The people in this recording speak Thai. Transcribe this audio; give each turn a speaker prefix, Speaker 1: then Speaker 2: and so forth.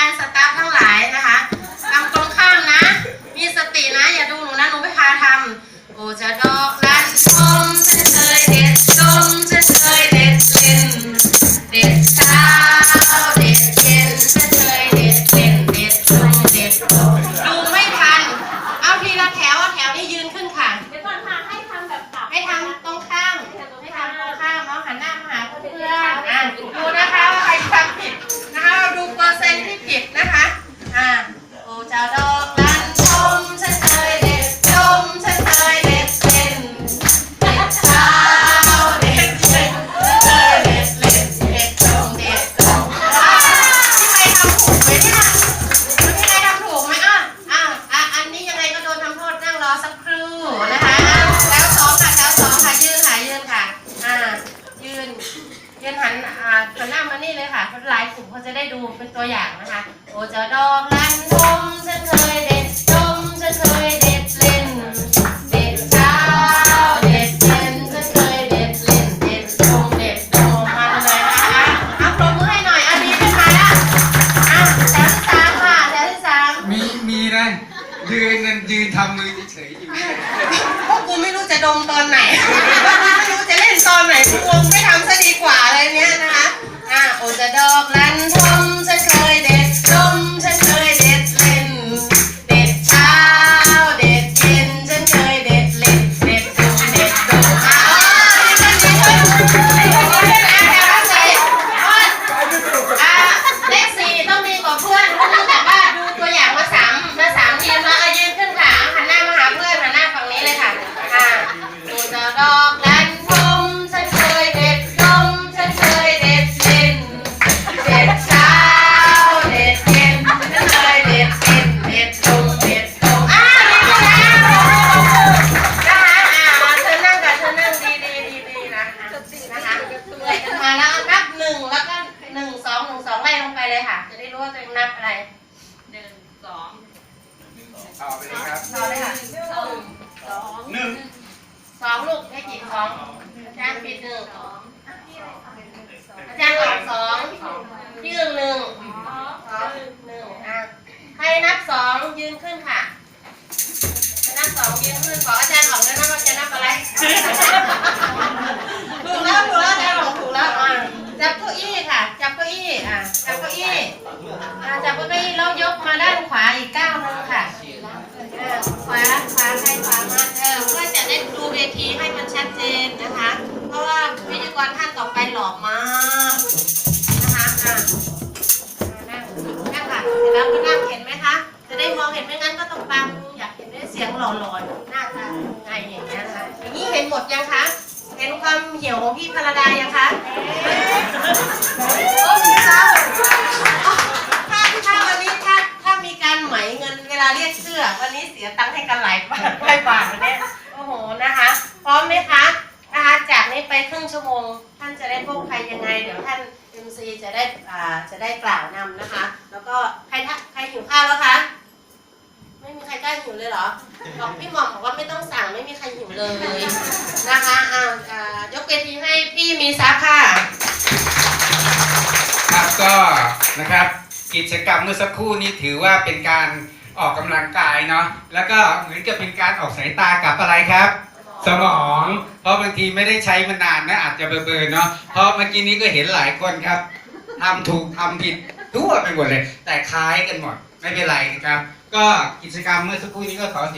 Speaker 1: านสตาฟทั้งหลายนะ
Speaker 2: คะทำ
Speaker 1: ตรงข้ามนะ มีสตินะ อย่าดูหนูนะหนูไม่พาทำโอ้จะดอก ยืนยืนหันอ่าหันหน้ามานี่เลยค่ะเพราะหลายกลุ่มเขาจะได้ดูเป็นตัวอย่างนะคะ โอเจ้าดอกลันชมฉันเคยเด็ดชมฉันเคยเด็ดเล่น เด็ดเช้าเด็ดเย็นฉันเคยเด็ดเล่น เด็ดลงเด็ดลงมาเลยนะคะเอาปรบมือให้หน่อยอันนี้ขึ้นมาแล้วอะแถวที่สามค่ะแถวที่สาม
Speaker 3: มีมีนะยืนนั่นยืนทำมือเฉยๆอยู่เนี่ย
Speaker 1: พวกกูไม่รู้จะดมตอนไหน ตอนไหนพวกไม่ทำซะดีกว่าอะไรเนี้ยนะคะ อะโอจะดอกลันทอง เลยค่ะ จะได้รู้ว่าตัวเองนับอะไร
Speaker 2: หนึ่งสอง
Speaker 3: ต่อไปเลยครับ
Speaker 1: ต่อเลยค่ะ
Speaker 2: สองสอง
Speaker 3: หนึ่ง
Speaker 1: สองลูกให้กี่สองอาจารย์ปิดหนึ่งอาจารย์ออกสองยืนหนึ่ง ก้าอี้แล้วยกมาด้านขวาอีกก้าวหนึงค่ะเออขวาขวาใครขวามันเออเพื่อจะได้ดูเวทีให้มันชัดเจนนะคะ เพราะว่าพิธีกรท่านต่อไปหล่อมากนะคะอะนั่งนั่งค่ะเสร็จแล้วก็นั่งเห็นไหมคะจะได้มองเห็นไม่งั้นก็ต้องฟังอยากเห็นได้เสียงหล่อๆหน้าตายังไงอย่างเงี้ยนะคะอย่างนี้เห็นหมดยังคะเห็นความเหี่ยวของพี่พรดายังคะโอ้ยเศร้าถ้าถ้าวันนี้ถ้าถ้ามีการไหม เรียกเสื้อ วันนี้เสียตังค์ให้กันหลายบาทหลายบาทวันนี้โอ้โหนะคะ พร้อมไหมคะนะคะ จากนี้ไปครึ่งชั่วโมง ท่านจะได้พบใครยังไง เดี๋ยวท่าน MC จะได้อ่าจะได้กล่าวนำนะคะ แล้วก็ใครถ้าใครหิวข้าวแล้วคะ ไม่มีใครกล้าหิวเลยเหรอ บอกพี่หม่อมบอกว่าไม่ต้องสั่งไม่มีใครหิวเลยนะคะอ่าอ่ายกเวทีให้พี่มีซับค่ะ
Speaker 3: ครับก็นะครับกิจกรรมเมื่อสักครู่นี้ถือว่าเป็นการ ออกกำลังกายเนาะแล้วก็เหมือนกับเป็นการออกสายตากับอะไรครับ สมอง เพราะบางทีไม่ได้ใช้มานานนะอาจจะเบื่อเนาะเพราะเมื่อกี้นี้ก็เห็นหลายคนครับทำถูกทำผิดทั่วไปหมดเลย แต่คล้ายกันหมดไม่เป็นไรนะครับ ก็กิจกรรมเมื่อสักครู่นี้ก็ขอเสีย